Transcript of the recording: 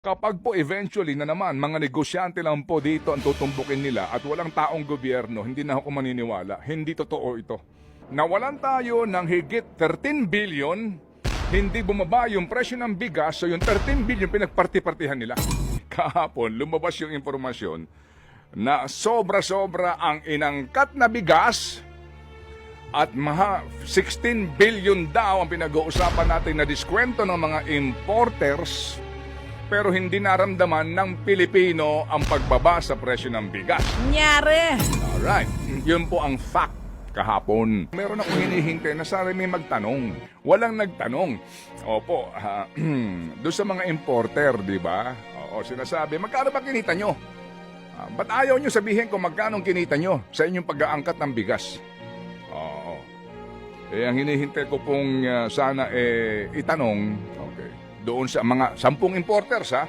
Kapag po eventually na naman, mga negosyante lang po dito ang tutumbukin nila at walang taong gobyerno, hindi na ako maniniwala. Hindi totoo ito. Nawalan tayo ng higit 13 billion, hindi bumaba yung presyo ng bigas, so yung 13 billion pinagparti-partihan nila. Kahapon, lumabas yung impormasyon na sobra-sobra ang inangkat na bigas at maha 16 billion daw ang pinag-uusapan natin na diskwento ng mga importers pero hindi naramdaman ng Pilipino ang pagbaba sa presyo ng bigas. Nyari! Alright, yun po ang fact kahapon. Meron akong hinihintay na sana may magtanong. Walang nagtanong. Opo, ah, doon sa mga importer, di ba? Oo, sinasabi, magkano ba kinita nyo? Ah, ba't ayaw nyo sabihin kung magkano kinita nyo sa inyong pag-aangkat ng bigas? Oo. Eh, ang hinihintay ko pong ah, sana eh, itanong, okay, doon sa mga sampung importers ha,